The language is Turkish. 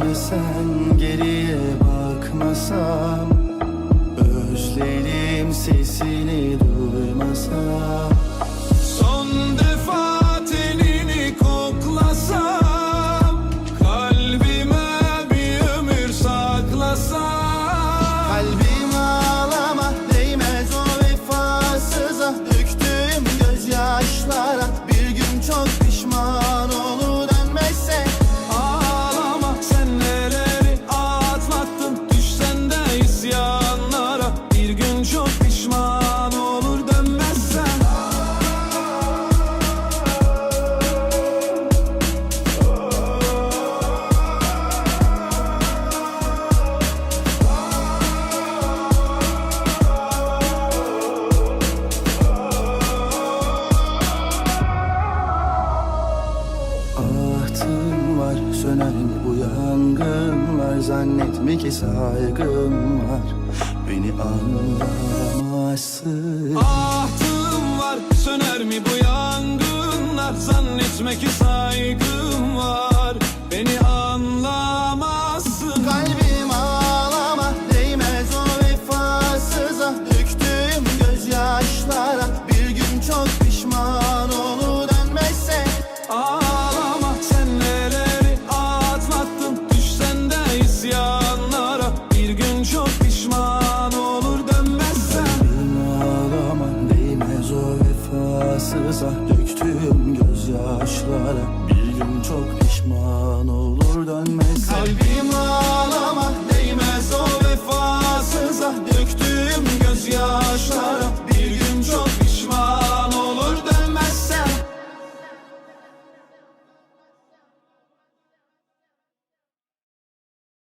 Gitmesen geriye bakmasam Özlerim sesini duymasam Son defa tenini koklasam Kalbime bir ömür saklasam Kalbim var mi bu yangınlar Zannetme ki saygım var. Beni anlamazsın. Ahtım var söner mi bu yangınlar? Zannetme ki saygım vefasıza Döktüğüm gözyaşlara bir gün çok pişman olur dönmezse Kalbim